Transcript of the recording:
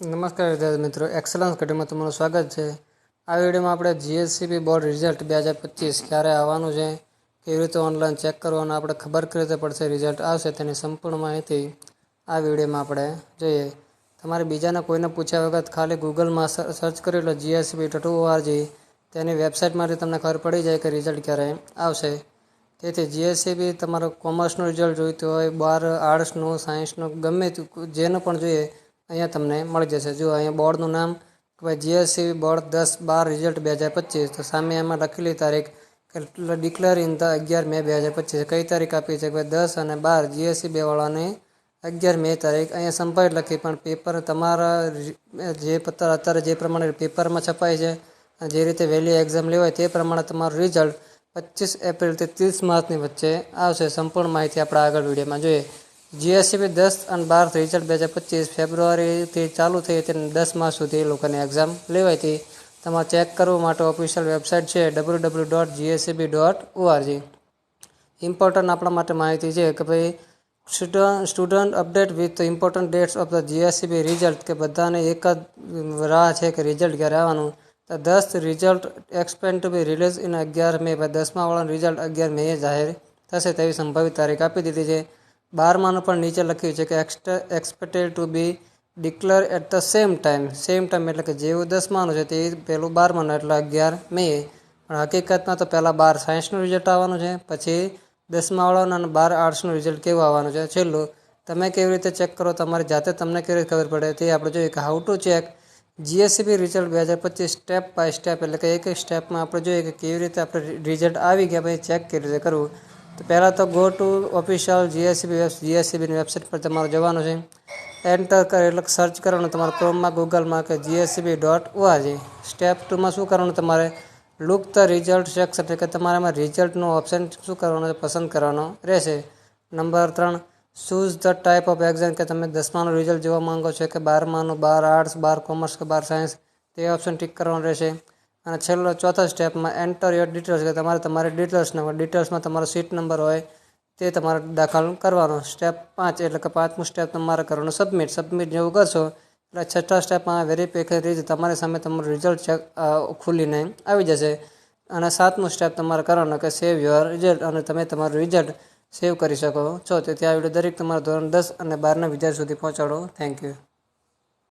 નમસ્કાર વિદ્યાર્થી મિત્રો એક્સલન્સ ઘટીમાં તમારું સ્વાગત છે. આ વિડીયોમાં આપણે જીએસસીબી બોર્ડ રિઝલ્ટ બે હજાર પચીસ ક્યારે આવવાનું છે, કેવી રીતે ઓનલાઈન ચેક કરવાનું આપણે ખબર કેવી રીતે પડશે રિઝલ્ટ આવશે તેની સંપૂર્ણ માહિતી આ વિડીયોમાં આપણે જોઈએ. તમારે બીજાને કોઈને પૂછ્યા વગર ખાલી ગૂગલમાં સર્ચ કરી લો જીએસસીબી ડોટ ઓઆરજી તેની વેબસાઇટમાંથી તમને ખબર પડી જાય કે રિઝલ્ટ ક્યારે આવશે. તેથી જીએસસીબી તમારું કોમર્સનું રિઝલ્ટ જોઈતું હોય, બાર આર્ટ્સનું સાયન્સનું ગમે તે જેનું પણ જોઈએ અહીંયા તમને મળી જશે. જો અહીંયા બોર્ડનું નામ કે ભાઈ જીએસસીબી બોર્ડ દસ બાર રિઝલ્ટ બે હજાર પચીસ, તો સામે એમાં લખેલી તારીખ ડિક્લેર ઇન ધ અગિયાર મે બે હજાર પચીસ. કઈ તારીખ આપી છે? કે ભાઈ દસ અને બાર જીએસસીબી વાળાને અગિયાર મે તારીખ. અહીંયા સંપાઈ લખી, પણ પેપર તમારા જે પત્ર અત્યારે જે પ્રમાણે પેપરમાં છપાય છે જે રીતે વહેલી એક્ઝામ લેવાય તે પ્રમાણે તમારું રિઝલ્ટ પચીસ એપ્રિલથી ત્રીસ માર્ચની વચ્ચે આવશે. સંપૂર્ણ માહિતી આપણે આગળ વિડીયોમાં જોઈએ. જીએસસીબી દસ અને બાર રિઝલ્ટ બે હજાર પચીસ ફેબ્રુઆરીથી ચાલુ થઈ હતી અને દસ માસ સુધી એ લોકોની એક્ઝામ લેવાઈ હતી. તમારે ચેક કરવા માટે ઓફિશિયલ વેબસાઇટ છે W W dot GSCB dot ORG important આપણા માટે માહિતી છે કે ભાઈ student student update with important dates of the GSCB result કે બધાને એક જ રાહ છે કે રિઝલ્ટ ક્યારે આવવાનું. તો દસ result expand to be release in અગિયાર મે. દસમા વાળાનું રિઝલ્ટ અગિયાર મે જાહેર થશે તેવી સંભવિત તારીખ આપી દીધી છે. બારમાનું પણ નીચે લખ્યું છે કે expected to be declare at the same time same time એટલે કે જેવું દસમાનું છે તે પહેલું બારમાનું એટલે અગિયાર મે. પણ હકીકતમાં તો પહેલાં બાર સાયન્સનું રિઝલ્ટ આવવાનું છે, પછી દસમાવાળાનું અને બાર આર્ટ્સનું રિઝલ્ટ કેવું આવવાનું છે? છેલ્લું, તમે કેવી રીતે ચેક કરો? તમારી જાતે તમને કેવી રીતે ખબર પડે? તે આપણે જોઈએ કે how to check GSCB result બે હજાર પચીસ સ્ટેપ બાય સ્ટેપ એટલે કે એક એક સ્ટેપમાં આપણે જોઈએ કે કેવી રીતે આપણે રિઝલ્ટ આવી ગયા, પછી ચેક કેવી રીતે કરવું? તો પહેલાં તો ગો ટુ ઓફિશિયલ જીએસસીબી જીએસસીબીની વેબસાઇટ પર તમારે જવાનું છે. એન્ટર કરે એટલે સર્ચ કરવાનું તમારે ક્રોમમાં ગૂગલમાં કે જીએસસીબી ડોટ ઓઆરજી સ્ટેપ ટુમાં શું કરવાનું તમારે? લુક ધ રિઝલ્ટ સેક્શન એટલે કે તમારે એમાં રિઝલ્ટનું ઓપ્શન શું કરવાનું છે? પસંદ કરવાનો રહેશે. નંબર ત્રણ choose the type of exam કે તમે દસમાનું રિઝલ્ટ જોવા માંગો છો કે બારમાનું, બાર આર્ટ્સ બાર કોમર્સ કે બાર સાયન્સ તે ઓપ્શન ટિક કરવાનું રહેશે. અને છેલ્લો ચોથા સ્ટેપમાં એન્ટર યોર ડિટેલ્સ કે તમારે તમારી ડિટેલ્સ નંબર ડિટેલ્સમાં તમારો સીટ નંબર હોય, તે તમારે દાખલ કરવાનો. સ્ટેપ પાંચ, એટલે કે પાંચમું સ્ટેપ તમારે કરવાનું સબમિટ સબમિટ જેવું કરશો, એટલે છઠ્ઠા સ્ટેપમાં વેરીફિકેશન રીત તમારી સામે તમારું રિઝલ્ટ ચેક ખુલીને આવી જશે. અને સાતમું સ્ટેપ તમારે કરવાનો કે સેવ યોર રિઝલ્ટ અને તમે તમારું રિઝલ્ટ સેવ કરી શકો છો. તેથી આ વીડિયો દરેક તમારા ધોરણ દસ અને બારના વિદ્યાર્થી સુધી પહોંચાડો. Thank you